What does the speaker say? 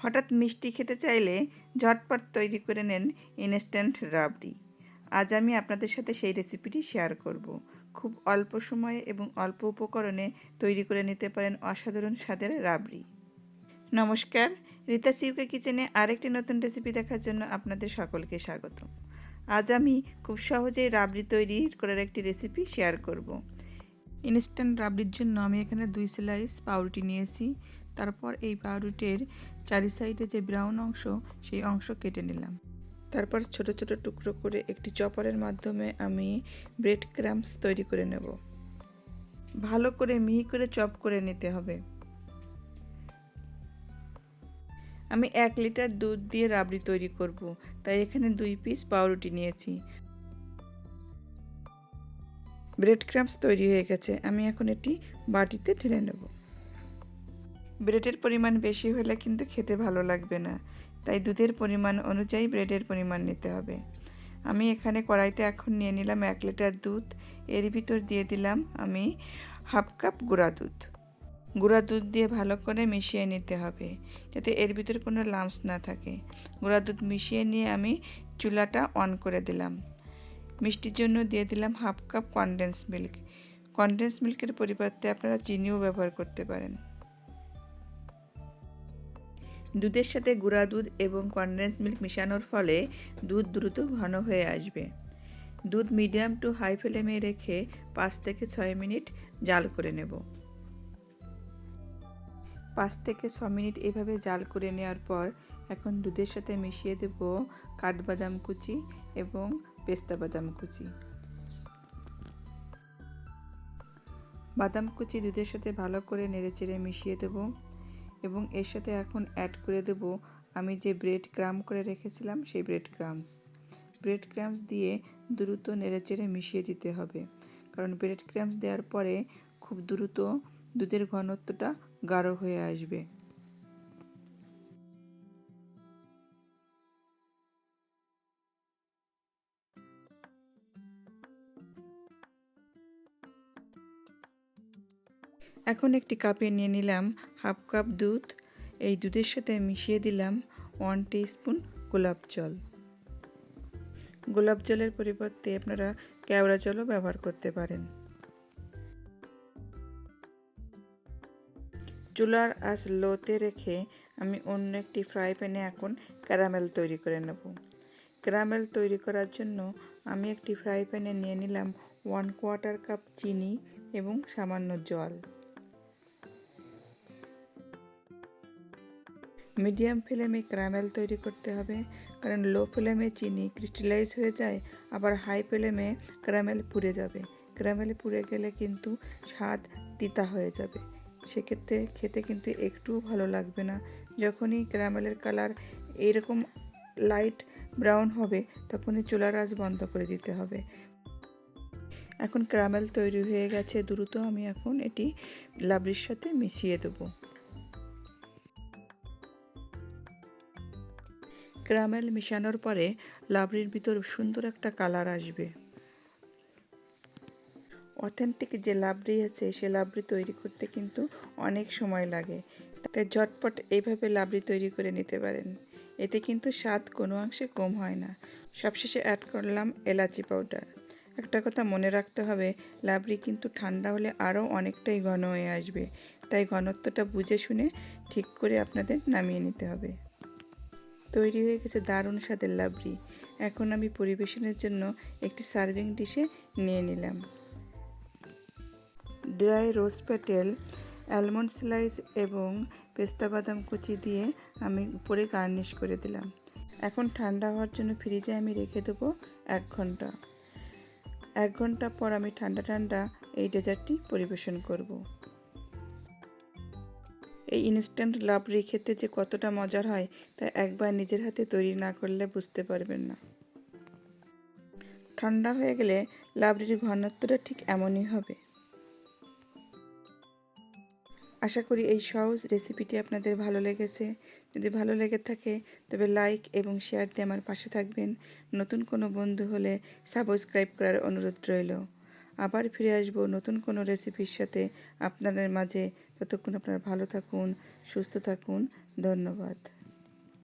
হঠাৎ মিষ্টি খেতে চাইলে ঝটপট তৈরি করে নেন ইনস্ট্যান্ট রাবড়ি আজ আমি আপনাদের সাথে সেই রেসিপিটি শেয়ার করব। খুব অল্প সময়ে এবং অল্প উপকরণে তৈরি করে নিতে পারেন অসাধারণ স্বাদের রাবড়ি নমস্কার, রীতা সিউকে কিচেনে আরেকটি নতুন রেসিপি দেখার জন্য আপনাদের সকলকে স্বাগত। আজ আমি খুব সহজেই রাবড়ি তৈরি করার একটি রেসিপি শেয়ার করব। ইনস্ট্যান্ট রাবড়ির জন্য আমি এখানে দুই স্লাইস পাউরুটি নিয়েছি। তারপর এই পাউরুটির চারি সাইডে যে ব্রাউন অংশ, সেই অংশ কেটে নিলাম। তারপর ছোট ছোট টুকরো করে একটি চপারের মাধ্যমে আমি ব্রেড ক্রাম্পস তৈরি করে নেব। ভালো করে মিহি করে চপ করে নিতে হবে। আমি এক লিটার দুধ দিয়ে রাবড়ি তৈরি করব, তাই এখানে দুই পিস পাউরুটি নিয়েছি। ব্রেড ক্রাম্পস তৈরি হয়ে গেছে, আমি এখন এটি বাটিতে ঢেলে নেব। ব্রেডের পরিমাণ বেশি হলে কিন্তু খেতে ভালো লাগবে না। তাই দুধের পরিমাণ অনুযায়ী ব্রেডের পরিমাণ নিতে হবে। আমি এখানে কড়াইতে এখন নিয়ে নিলাম এক লিটার দুধ। এর ভিতর দিয়ে দিলাম আমি হাফ কাপ গুঁড়া দুধ। গুঁড়া দুধ দিয়ে ভালো করে মিশিয়ে নিতে হবে যাতে এর ভিতরে কোনো লামস না থাকে। গুঁড়া দুধ মিশিয়ে নিয়ে আমি চুলাটা অন করে দিলাম। মিষ্টির জন্য দিয়ে দিলাম half cup condense milk condense মিল্কের পরিবর্তে আপনারা চিনিও ব্যবহার করতে পারেন। দুধের সাথে গুঁড়া দুধ এবং কনডেন্স মিল্ক মেশানোর ফলে দুধ দ্রুত ঘন হয়ে আসবে। দুধ মিডিয়াম টু হাই ফ্লেমে রেখে পাঁচ থেকে ছয় মিনিট জাল করে নেব। পাঁচ থেকে ছ মিনিট এভাবে জাল করে নেওয়ার পর এখন দুধের সাথে মিশিয়ে দেব কাঠবাদাম কুচি এবং পেস্তা বাদাম কুচি। বাদাম কুচি দুধের সাথে ভালো করে নেড়েচেড়ে মিশিয়ে দেব। এবং এর সাথে এখন অ্যাড করে দেব আমি যে ব্রেড ক্রাম করে রেখেছিলাম সেই ব্রেড ক্রামস ব্রেড ক্রামস দিয়ে দ্রুত নেড়েচেড়ে মিশিয়ে দিতে হবে। কারণ ব্রেড ক্রামস দেওয়ার পরে খুব দ্রুত দুধের ঘনত্বটা গাঢ় হয়ে আসবে। এখন একটি কাপে নিয়ে নিলাম হাফ কাপ দুধ। এই দুধের সাথে মিশিয়ে দিলাম ওয়ান স্পুন গোলাপ জল। গোলাপ জলের পরিবর্তে আপনারা কেওড়া জলও ব্যবহার করতে পারেন। চুলার আঁচ লোতে রেখে আমি অন্য একটি ফ্রাই প্যানে এখন ক্যারামেল তৈরি করে নেব। ক্যারামেল তৈরি করার জন্য আমি একটি ফ্রাই প্যানে নিয়ে নিলাম ওয়ান কোয়ার্টার কাপ চিনি এবং সামান্য জল। মিডিয়াম ফ্লেমে ক্যারামেল তৈরি করতে হবে। কারণ লো ফ্লেমে চিনি ক্রিস্টালাইজ হয়ে যায়, আবার হাই ফ্লেমে ক্যারামেল পুড়ে যাবে। ক্যারামেল পুড়ে গেলে কিন্তু স্বাদ তিতা হয়ে যাবে। সেক্ষেত্রে খেতে কিন্তু একটুও ভালো লাগবে না। যখনই ক্যারামেলের কালার এইরকম লাইট ব্রাউন হবে, তখনই চুলার আঁচ বন্ধ করে দিতে হবে। এখন ক্যারামেল তৈরি হয়ে গেছে, দ্রুত আমি এখন এটি লাবড়ির সাথে মিশিয়ে দেবো। ক্যারামেল মিশানোর পরে লাবড়ির ভিতর সুন্দর একটা কালার আসবে। অথেন্টিক যে লাবড়ি আছে, সে লাবড়ি তৈরি করতে কিন্তু অনেক সময় লাগে। তাই ঝটপট এইভাবে লাবড়ি তৈরি করে নিতে পারেন। এতে কিন্তু স্বাদ কোনো অংশে কম হয় না। সবশেষে অ্যাড করলাম এলাচি পাউডার একটা কথা মনে রাখতে হবে, লাবড়ি কিন্তু ঠান্ডা হলে আরও অনেকটাই ঘন হয়ে আসবে। তাই ঘনত্বটা বুঝে শুনে ঠিক করে আপনাদের নামিয়ে নিতে হবে। তৈরি হয়ে গেছে দারুণ স্বাদের লাবড়ি। এখন আমি পরিবেশনের জন্য একটি সার্ভিং ডিশে নিয়ে নিলাম। Dry rose petal, almond slice এবং পেস্তা বাদাম কুচি দিয়ে আমি উপরে গার্নিশ করে দিলাম। এখন ঠান্ডা হওয়ার জন্য ফ্রিজে আমি রেখে দেবো এক ঘণ্টা। এক ঘণ্টা পর আমি ঠান্ডা ঠান্ডা এই ডেজার্টটি পরিবেশন করব। এই ইনস্ট্যান্ট লাবড়ি খেতে যে কতটা মজার হয়, তা একবার নিজের হাতে তৈরি না করলে বুঝতে পারবেন না। ঠান্ডা হয়ে গেলে লাবড়ির ঘনত্বটা ঠিক এমনই হবে। আশা করি এই সহজ রেসিপিটি আপনাদের ভালো লেগেছে। যদি ভালো লেগে থাকে, তবে লাইক এবং শেয়ার দিয়ে আমার পাশে থাকবেন। নতুন কোনো বন্ধু হলে সাবস্ক্রাইব করার অনুরোধ রইল। আবার ফিরে আসব নতুন কোনো রেসিপির সাথে আপনাদের মাঝে। ততক্ষণ আপনারা ভালো থাকুন, সুস্থ থাকুন। ধন্যবাদ।